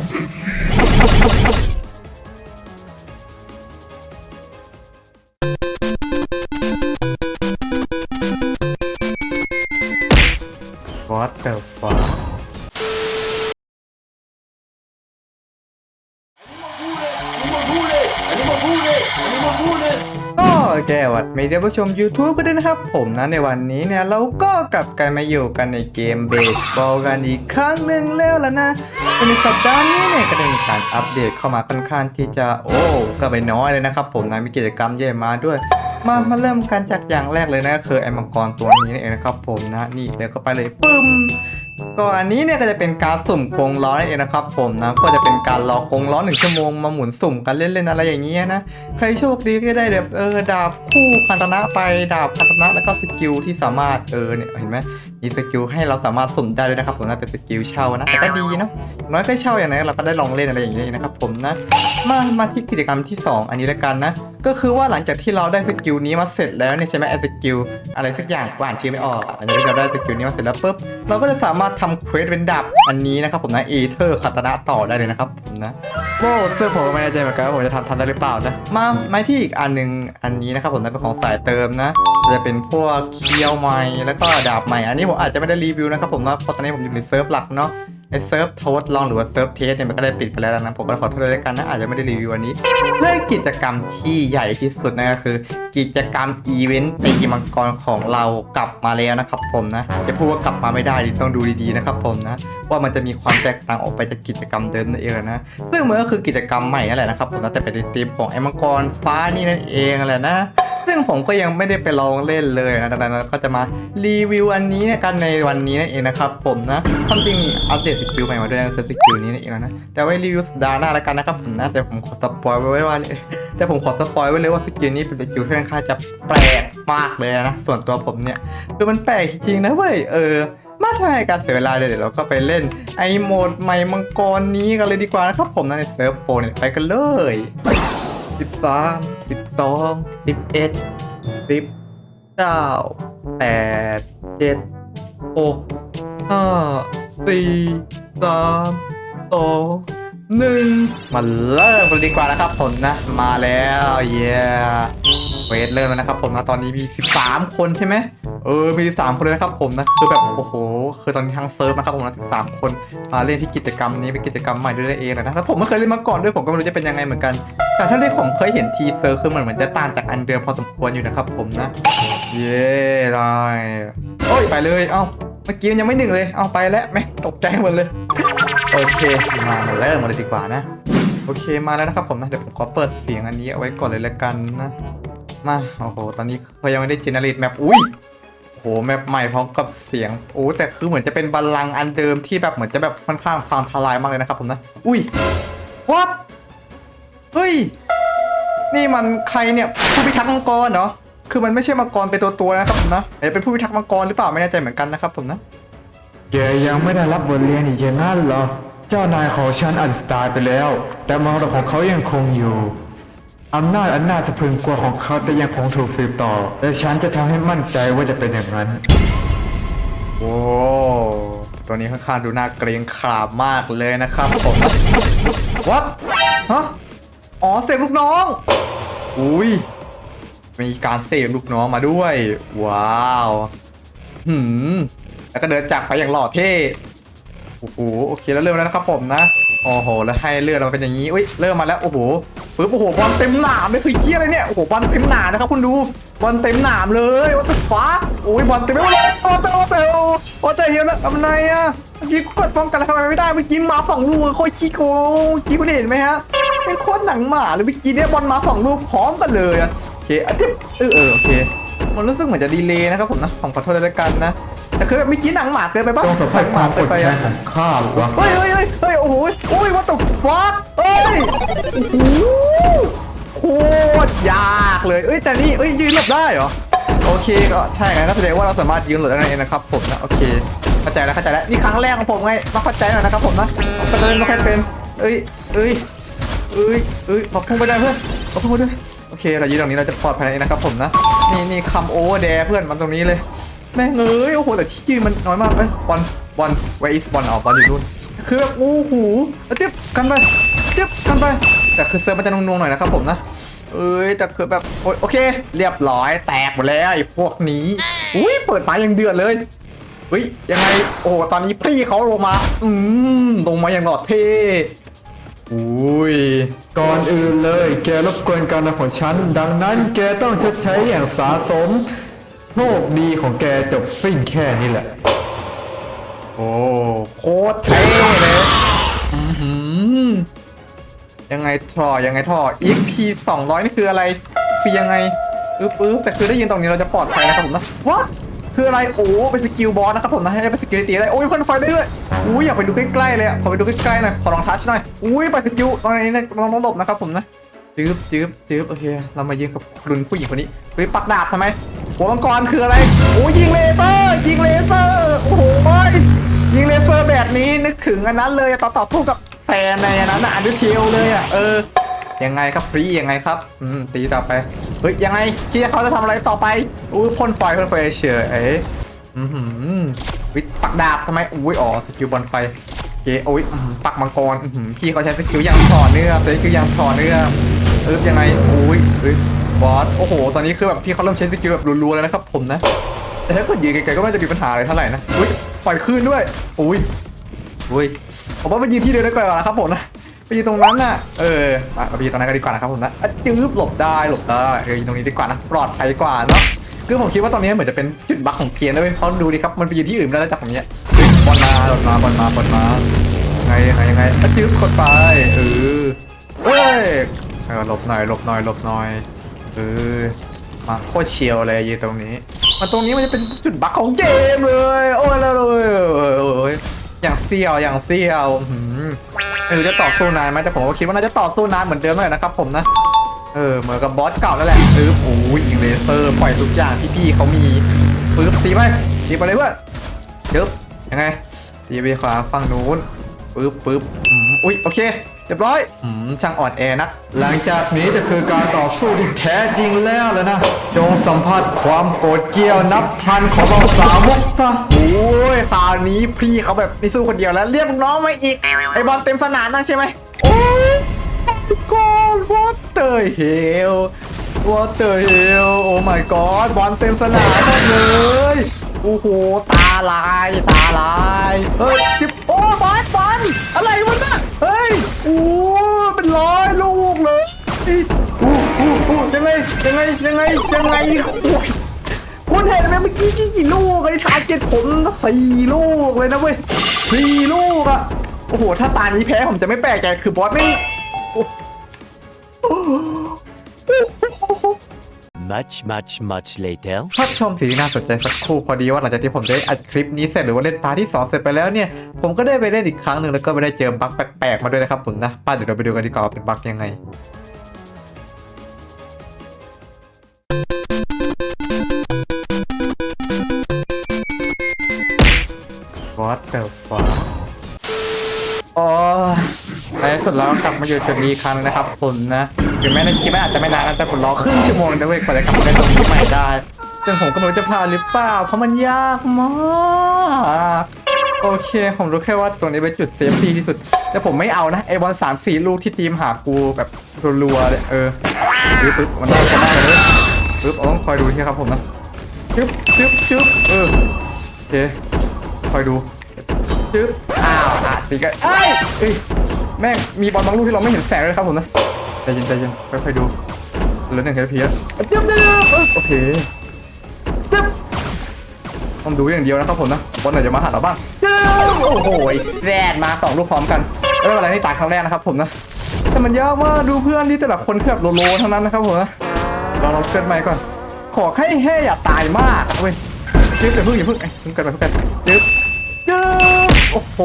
What ไม่ได้ผู้ชม YouTube ก็ได้นะครับ ผมนะในวันนี้เนี่ยเราก็กลับกันมาอยู่กันในเกมเบสบอลกันอีกครั้งหนึ่งแล้วล่ะนะในสัปดาห์นี้เนี่ยก็ได้มีการอัปเดตเข้ามาค่อนข้างที่จะโอ้ก็ไปน้อยเลยนะครับ ผมนะมีกิจกรรมเยอะมาด้วยมามาเริ่มกันจากอย่างแรกเลยนะคือไอ้มังกรตัวนี้นี่เองนะครับผมนะนี่เดี๋ยวก็ไปเลยปึ้ม ก็อันนี้เนี่ยก็จะเป็นการสุ่มกงล้อนั่นเองนะครับผมนะก็จะเป็นการรอกงล้อหนึ่งชั่วโมงมาหมุนสุ่มกันเล่นๆอะไรอย่างเงี้ยนะใครโชคดีก็ได้แบบเออดาบคู่คันตนะไปดาบคันตนะแล้วก็สกิลที่สามารถเออเนี่ยเห็นไหม มีสกิลให้เราสามารถสุ่มได้ด้วยนะครับผมนะเป็นสกิลเช่านะแต่ก็ดีเนาะน้อยก็เช่าอย่างไรเราก็ได้ลองเล่นอะไรอย่างเงี้ยนะครับผมนะมามาที่กิจกรรมที่ 2 อันนี้แล้วกันนะ ก็คือว่าหลังจากที่เราได้สกิลนี้มาเสร็จแล้วเนี่ยใช่ไหมไอ้สกิลอะไรสักอย่างกว่านชื่อไม่ออกอะหลังจากที่เราได้สกิลนี้มาเสร็จแล้วปุ๊บเราก็จะสามารถทำเควสเป็นดาบอันนี้นะครับผมนะเอเธอร์คาตนะต่อได้เลยนะครับผมนะโอ้เสื้อผมก็ไม่แน่ใจเหมือนกันว่าผมจะทำทันได้หรือเปล่านะมาไม้ที่อีกอันหนึ่งอันนี้นะครับผมนะเป็นของสายเติมนะจะเป็นพวกเคียวใหม่แล้วก็ดาบใหม่อันนี้ผมอาจจะไม่ได้รีวิวนะครับผมนะเพราะตอนนี้ผมอยู่ในเซิร์ฟหลักเนาะไอเซิร์ฟทดลองหรือว่าเซิร์ฟเทสเนี่ยมันก็ได้ปิดไปแล้วนะผมก็ขอโทษด้วยกันนะอาจจะไม่ได้รีวิววันนี้เรื่องกิจกรรมที่ใหญ่ที่สุดนั่นก็คือ กิจกรรมอีเวนต์ตีมังกรของเรากลับมาแล้วนะครับผมนะจะพูดว่ากลับมาไม่ได้ต้องดูดีๆนะครับผมนะว่ามันจะมีความแตกต่างออกไปจากกิจกรรมเดิมนั่นเองนะซึ่งมันก็คือกิจกรรมใหม่นั่นแหละนะครับผมนะแต่เป็นในธีมของไอ้มังกรฟ้านี่นั่นเองแหละนะ ซึ่งผมก็ยังไม่ได้ไปลองเล่นเลยนะดังนั้นเราก็จะมารีวิวอันนี้นกันในวันนี้นั่นเองนะครับผมนะความจริงมีอัปเดตสกิลใหม่มาด้วยนะคือสกิลนี้นั่นเองนะแต่ไว้รีวิวสัปดาห์หน้าแล้วกันนะครับผมนะแต่ผมขอสปอยไว้ว่าแต่ผมขอสปอยไว้เลยว่าสกิลนี้เป็นสกิลที่ค่อนข้างจะแปลกมากเลยนะส่วนตัวผมเนี่ยคือมันแปลกจริงๆนะเว้ยเออมาทำให้การเสียเวลาเลยเดี๋ยวเราก็ไปเล่นไอโหมดใหม่มังกรนี้กันเลยดีกว่านะครับผมนะในเซิร์ฟโปรเนี่ยไปกันเลย สิบสามสิบสองสิบเอ็ดสิบเก้าแปดเจ็ดหกห้าสี่สามสองหนึ่งมาเริ่มกันดีกว่านะครับผมนะ มาแล้ว เย้เวทเริ่มแล้วนะครับผมนะตอนนี้มี 13 คนใช่ไหมเออมี 13 คนเลยนะครับผมนะคือแบบโอ้โหคือตอนนี้ทั้งเซิร์ฟนะครับผมนะ13 คนมาเล่นที่กิจกรรมนี้เป็นกิจกรรมใหม่ด้วยเองเลยนะแต่ผมไม่เคยเล่นมาก่อนด้วยผมก็ไม่รู้จะเป็นยังไงเหมือนกัน แต่ถ้าที่ผมเคยเห็นทีเซอร์คือมันเหมือนจะต่างจากอันเดิมพอสมควรอยู่นะครับผมนะเย้ได้โอ้ยไปเลยเอ้าเมื่อกี้มันยังไม่หนึ่งเลยเอาไปแล้วแม่ตกใจหมดเลยโอเคมามาเริ่มมาเลยดีกว่านะ โอเคมาแล้วนะครับผมนะเดี๋ยวผมขอเปิดเสียงอันนี้เอาไว้ก่อนเลยละกันนะ มา โอ้โห ตอนนี้เขายังไม่ได้เจเนเรตแมปอุ้ยโห แมปใหม่พร้อมกับเสียง โอ้ แต่คือเหมือนจะเป็นบัลลังก์อันเดิมที่แบบเหมือนจะแบบค่อนข้างความทลายมากเลยนะครับผมนะ อุ้ย what เฮ้ย นี่มันใครเนี่ย ผู้พิทักษ์มังกรเหรอ คือมันไม่ใช่มังกรเป็นตัวตัวนะครับผมนะอาจจะเป็นผู้พิทักษ์มังกรหรือเปล่าไม่แน่ใจเหมือนกันนะครับผมนะแกยังไม่ได้รับบทเรียนอีกอย่างนั้นเหรอ เจ้านายของฉันอาจจะตายไปแล้ว แต่มรดกของเขายังคงอยู่ อำนาจอันน่าสะพรึงกลัวของเขาแต่ยังคงถูกสืบต่อ และฉันจะทำให้มั่นใจว่าจะเป็นอย่างนั้น โอ้ตัวนี้ค่อนข้างดูน่าเกรงขามมากเลยนะครับผมวัดฮะอ๋อเสพลูกน้อง อุ้ยมีการเสพลูกน้องมาด้วย ว้าวหืมแล้วก็เดินจากไปอย่างหล่อเท่โอ้โหโอเคแล้วเริ่มแล้วนะครับผมนะ โอ้โห แล้วให้เลือดเราเป็นอย่างนี้อุ้ยเริ่มมาแล้วโอ้โหปึ๊บโอ้โหบอลเต็มหนามเลยคือเชี่ยอะไรเนี่ยโอ้โหบอลเต็มหนามนะครับคุณดูบอลเต็มหนามเลยวัตถุฟ้าโอ้ยบอลเต็มไปหมดเลยโอ้แต่โอ้แต่โอ้โอ้แต่เฮียแล้วทำไงอะเมื่อกี้กดป้องกันแล้วทำไมไม่ได้เมื่อกี้มาสองลูกโคตรขี้โกงเมื่อกี้คุณเห็นไหมฮะเป็นโคตรหนังหมาเลยเมื่อกี้เนี่ยบอลมาสองลูกพร้อมกันเลยอะโอเคอะจิ๊บเออเออโอเคมันรู้สึกเหมือนจะดีเลย์นะครับผมนะผมขอโทษด้วยแล้วกันนะ แต่คือแบบเมื่อกี้หนังหมาเกินไปปะต้องสัมผัสความกดไปแค้อะนของข้าหรือวะเฮ้ยเฮ้ยเฮ้ยเฮ้ยโอ้โหโอ้ยวัตถุฟักเอ้ยโอ้โหโคตรยากเลยเอ้ยแต่นี่เอ้ยยืนหลบได้เหรอโอเคก็ถ้าอย่างนั้นก็แสดงว่าเราสามารถยืนหลบได้นั่นเองนะครับผมนะโอเคเข้าใจแล้วเข้าใจแล้วนี่ครั้งแรกของผมไงมาเข้าใจหน่อยนะครับผมนะผมก็เลยไม่ค่อยเป็นเอ้ยเอ้ยเอ้ยเอ้ยขอพุ่งไปได้เพื่อนขอพุ่งไปด้วยโอเคเรายืนตรงนี้เราจะปลอดภัยนะครับผมนะนี่นี่คำโอเวอร์แดเพื่อนมันตรงนี้เลย แม่งเอ้ยโอ้โหแต่ที่ยืนมันน้อยมากเอ้ยบอลบอล where is บอลออกบอลอยู่นู่นคือแบบโอ้โหเอาเจ็บกันไปเจ็บกันไป แต่คือเซิร์ฟมันจะนุ่งๆหน่อยนะครับผมนะเอ้ยแต่คือแบบโอ้ยโอเค เรียบร้อยแตกหมดแล้วไอ้พวกนี้อุ้ยเปิดมายังเดือดเลยเฮ้ยยังไงโอ้ตอนนี้พี่เขาลงมาอืมลงมาอย่างหลอดเท่อุ้ยก่อนอื่นเลย แกรบกวนการนอนของฉัน ดังนั้นแกต้องชดใช้อย่างสาสม โชคดีของแกจบสิ้นแค่นี้แหละ โอ้โคตรเท่เลยอื้อหือยังไงท่อยังไงท่อ EP 200 นี่คืออะไร คือยังไงปึ๊บปึ๊บแต่คือได้ยินตรงนี้เราจะปลอดภัยนะครับผมนะวะคืออะไรโอ้เป็นสกิลบอสนะครับผมนะให้เป็นสกิลตีอะไรโอ้ยพ่นไฟได้ด้วยอุ้ยอยากไปดูใกล้ๆเลยอะขอไปดูใกล้ๆหน่อยขอลองทัชหน่อยอุ้ยไปสกิลตรงนี้นะลองหลบนะครับผมนะจืบจืบจืบโอเค เรามายืนกับคุณผู้หญิงคนนี้เฮ้ยปักดาบทำไม หัวมังกรคืออะไรโอ้ยิงเลเซอร์ยิงเลเซอร์โอ้โหยยิงเลเซอร์แบบนี้นึกถึงอันนั้นเลยต่อต่อสู้กับแฟนในอันนั้นอะอันดูเทลเลยอะเออยังไงครับฟรียังไงครับอืมตีต่อไปเฮ้ยยังไงคิดว่เขาจะทำอะไรต่อไปอุ้พ่นไฟพ่นไฟเฉยเอ้ยอือหือวิปักดาบทำไมอุ้ยอ๋อสกิลบอลไฟโอเคโอ้ยปักมังกรพี่เขาใช้สกิลอย่างต่อเนื่องสกิลอย่างต่อเนื่องเออยังไงอุ้ยเฮ้ย บอส โอ้โห ตอนนี้คือแบบพี่เขาเริ่มใช้สกิลแบบรัวๆแล้วนะครับผมนะ แต่ถ้าเกิดยืนไกลๆก็ไม่น่าจะมีปัญหาอะไรเท่าไหร่นะ อุ้ยปล่อยคืนด้วย อุ้ย อุ้ยผมว่าไปยืนที่เดิมได้ก่อนนะครับผมนะ ไปยืนตรงนั้นน่ะ เออมาไปยืนตรงนั้นก็ดีกว่านะครับผมนะอะจืบหลบได้หลบได้เออยืนตรงนี้ดีกว่านะ ปลอดภัยกว่าเนาะ คือผมคิดว่าตอนนี้เหมือนจะเป็นจุดบั๊กของเกมนะเว้ยเพราะดูดิครับ มันไปยืนที่อื่นไม่ได้แล้วจากตรงเนี้ยเฮ้ยบอลมาบอลมาบอลมาบอลมาไงยังไงยังไงอะจืบกดไปเออเอ้ยเออหลบหน่อยหลบหน่อยหลบหน่อย เออมาโคตรเชียวเลยยืนตรงนี้มันตรงนี้มันจะเป็นจุดบั๊กของเกมเลย โอ้ยแล้วเลยอย่างเซี่ยวอย่างเซี่ยวหืมไม่รู้จะต่อสู้นานไหมแต่ผมก็คิดว่าน่าจะต่อสู้นานเหมือนเดิมเลยนะครับผมนะเออเหมือนกับบอสเก่านั่นแหละปึ๊บโอ้ยยิงเลเซอร์ปล่อยทุกอย่างที่พี่เขามีปึ๊บตีไปตีไปเลยเพื่อนปึ๊บยังไงตีไปขวาฝั่งนู้นปึ๊บปึ๊บอุ้ยโอเค รียบร้อยอืมช่างอ่อนแอนัก หลังจากนี้จะคือการต่อสู้ที่แท้จริงแล้วแล้วนะ จงสัมผัสความโกรธเกรี้ยวนับพันของเราสาวกซะโอ้ยคราวนี้พี่เขาแบบไม่สู้คนเดียวแล้ว เรียกน้องมาอีก ไอบอลเต็มสนามนั่นใช่ไหมโอ้ยกอด what the hell what the hell โอ้ my god บอลเต็มสนามหมดเลยโอ้โห ตาลาย ตาลาย เฮ้ยสิบโอ้บอลบอลอะไรวะน่ะเฮ้ ยโอ้เป็นร้อยลูกเลยอู้อู้อู้ยังไงยังไงยังไงยังไงโอ้ยคุณเห็นไหมเมื่อกี้กี่กี่ลูกไอ้ทาร์เก็ตผมสี่ลูกเลยนะเว้ยสี่ลูกอะโอ้โห ถ้าตานี้แพ้ผมจะไม่แปลกใจคือบอสไม่ Much, much, much later. ถ้าชมสิ่งที่น่าสนใจสักครู่พอดีว่าหลังจากที่ผมได้อัดคลิปนี้เสร็จหรือว่าเล่นตาที่สองเสร็จไปแล้วเนี่ย ผมก็ได้ไปเล่นอีกครั้งหนึ่งแล้วก็ไปได้เจอบั๊กแปลกๆมาด้วยนะครับผมนะป้าเดี๋ยวเราไปดูกันดีกว่าว่าเป็นบั๊กยังไง What the fuck โอ้ยในสุดเราก็กลับมาอยู่จุดนี้อีกครั้งนะครับผมนะ ถึงแม้ในคลิปมันอาจจะไม่นานนะแต่ผมรอครึ่งชั่วโมงนะเว้ยกว่าจะกลับได้ตรงนี้ใหม่ได้ซึ่ผมก็ไม่รู้จะผ่าหรือเปล่า เพราะมันยากมากโอเคผมรู้แค่ว่าตรงนี้เป็นจุดเซฟตี้ที่สุด แต่ผมไม่เอานะไอบอลสามสี่ลูกที่ทีมหากูแบบรัวๆเลยเออปึ๊บมันได้ก็ได้เลยปึ๊บเอาต้องคอยดูที่ครับผมนะจึ๊บจึ๊บจึ๊บเออโอเคคอยดูจึ๊บอ้าวอะตีกันเอ้ยแม่งมีบอลบางลูกที่เราไม่เห็นแสงเลยครับผมนะ เย็นใจเย็นค่อยๆดูเหลือหนึ่งแค่เพียเจ็บเจ็บเอ้ยโอเคเจ็บต้องดูอย่างเดียวนะครับผมนะบอลไหนจะมาหาเราบ้างเจ็บโอ้โหแรดมาสองลูกพร้อมกันไม่เป็นไรนี่ตายครั้งแรกนะครับผมนะแต่มันยากมากดูเพื่อนที่แต่ละคนคือแบบโลโลทั้งนั้นนะครับผมนะเราเราเกิดใหม่ก่อน ขอให้แห่อย่าตายมากเว้ยจึ๊บแต่เพิ่งอย่าเพิ่งไอ้ยเพิ่งเกิดไปเพิ่งเกิดจึ๊บจึ๊บโอ้โห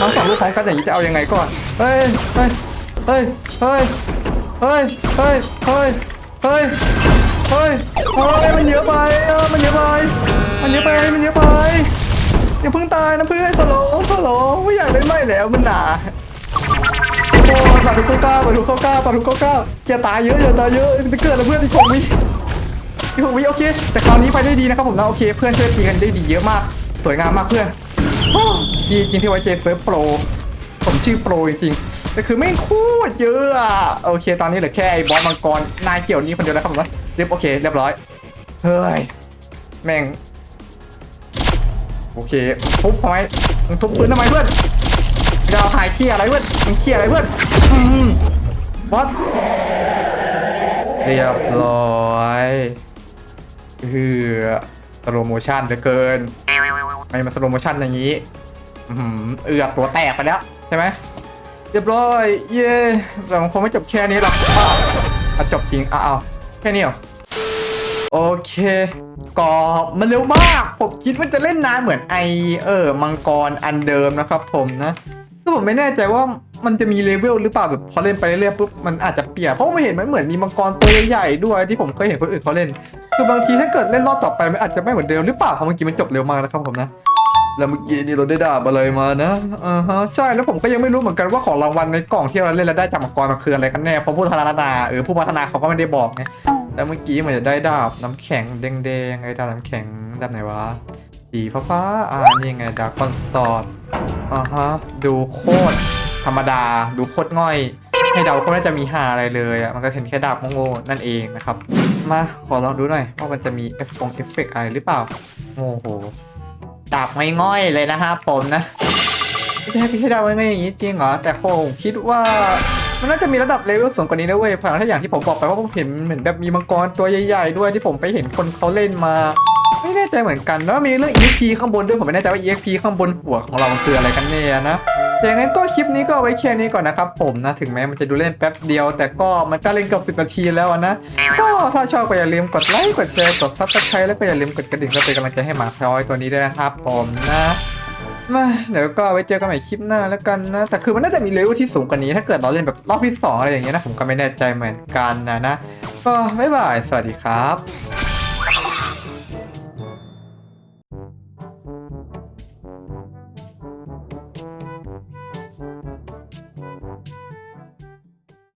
ทั้งสองลูกพร้อมกันอย่างนี้จะเอายังไงก่อนเฮ้ยเฮ้ย เฮ้ย เฮ้ย เฮ้ย เฮ้ย เฮ้ย เฮ้ย เฮ้ย เฮ้ย มันเยอะไปมันเยอะไป มันเยอะไป มันเยอะไป อย่าเพิ่งตายนะเพื่อนสโลว์สโลว์ไม่อยากเล่นไม่แล้วมันหนาโอ้ปาทุกเข้าก้าปาทุกเข้าก้าปาทุกเข้าก้าวอย่าตายเยอะอย่าตายเยอะจะเกิดแล้วเพื่อนที่ผมวิที่ผมวิโอเค แต่คราวนี้ไปได้ดีนะครับผมนะโอเค เพื่อนช่วยตีกันได้ดีเยอะมาก สวยงามมากเพื่อนดีจริงที่ไว้เจเฟิร์สโปร ผมชื่อโปรจริง แต่คือไม่คู่เยอะอะโอเค ตอนนี้เหลือแค่ไอ้บอสมังกรนายเกี่ยวนี้คนเดียวแล้วครับผมว่าเรียบโอเคเรียบร้อยเฮ้ยแม่งโอเคทุบทำไมมึงทุบปืนทำไมเพื่อนดาวหายเขี้ยอะไรเพื่อนมึงเขี้ยอะไรเพื่อนอืมบอสเรียบร้อยเฮือสโลโมชันเหลือเกินไม่มาสโลโมชันอย่างนี้เอือตัวแตกไปแล้วใช่ไหม เรียบร้อย เย้แต่มันคงไม่จบแค่นี้หรอกอ้าวอะจบจริงอ้าวแค่นี้เหรอ โอเค ก็มันเร็วมาก ผมคิดว่าจะเล่นนานเหมือนไอเออมังกรอันเดิมนะครับผมนะก็ผมไม่แน่ใจว่ามันจะมีเลเวลหรือเปล่าแบบพอเล่นไปเรื่อยๆปุ๊บมันอาจจะเปลี่ยนเพราะไม่เห็นมันเหมือนมีมังกรตัวใหญ่ๆด้วยที่ผมเคยเห็นคนอื่นเขาเล่น คือบางทีถ้าเกิดเล่นรอบต่อไปมันอาจจะไม่เหมือนเดิมหรือเปล่าเพราะเมื่อกี้มันจบเร็วมากนะครับผมนะ แล้วเมื่อกี้นี่เราได้ดาบอะไรมานะอ่าฮะใช่แล้วผมก็ยังไม่รู้เหมือนกันว่าของรางวัลในกล่องที่เราเล่นแล้วได้จากมังกรมันคืออะไรกันแน่เพราะผู้พัฒนาเออผู้พัฒนาเขาก็ไม่ได้บอกไงแต่เมื่อกี้เหมือนจะได้ดาบน้ำแข็งแดงๆไอ้ดาบน้ำแข็งดาบไหนวะสีฟ้าๆอ่านี่ไงดาบคอนสตอร์อ่าฮะดูโคตรธรรมดาดูโคตรง่อยให้เดาก็ไม่น่าจะมีหาอะไรเลยอะมันก็เห็นแค่ดาบโง่ๆนั่นเองนะครับ มาขอลองดูหน่อยว่ามันจะมีเอฟฟงเอฟเฟกอะไรหรือเปล่าโอ้โห ดาบง่อยๆเลยนะครับผมนะไม่ได้ใช่พี่ให้ดาวง่ายๆอย่างนี้จริงเหรอแต่ผมคิดว่ามันน่าจะมีระดับเลเวลสูงกว่านี้นะเว้ยเพราะถ้าอย่างที่ผมบอกไปว่าผมเห็นเหมือนแบบมีมังกรตัวใหญ่ ๆ ด้วยที่ผมไปเห็นคนเขาเล่นมา ไม่แน่ใจเหมือนกันแล้วมีเรื่อง EXP ข้างบนด้วยผมไม่แน่ใจว่า EXP ข้างบนหัวของเรามันคืออะไรกันแน่นะ อย่างนั้นก็คลิปนี้ก็เอาไว้แค่นี้ก่อนนะครับผมนะถึงแม้มันจะดูเล่นแป๊บเดียว แต่ก็มันก็เล่นเกับ10นาทีแล้วนะก็ถ้าชอบก็อย่าลืมกดไลค์กดแชร์กดซับสไครต์แล้วก็อย่าลืมกดกระดิ่งเพื่อเป็นกำลังใจให้หมาพลอยตัวนี้ด้วยนะครับผมนะมาเดี๋ยวก็ไว้เจอกันใหม่คลิปหน้าแล้วกันนะ แต่คือมันน่าจะมีเลเวลที่สูงกว่านี้ ถ้าเกิดเราเล่นแบบรอบที่สองอะไรอย่างเงี้ยนะ ผมก็ไม่แน่ใจเหมือนกันนะนะก็บ๊ายบาย สวัสดีครับ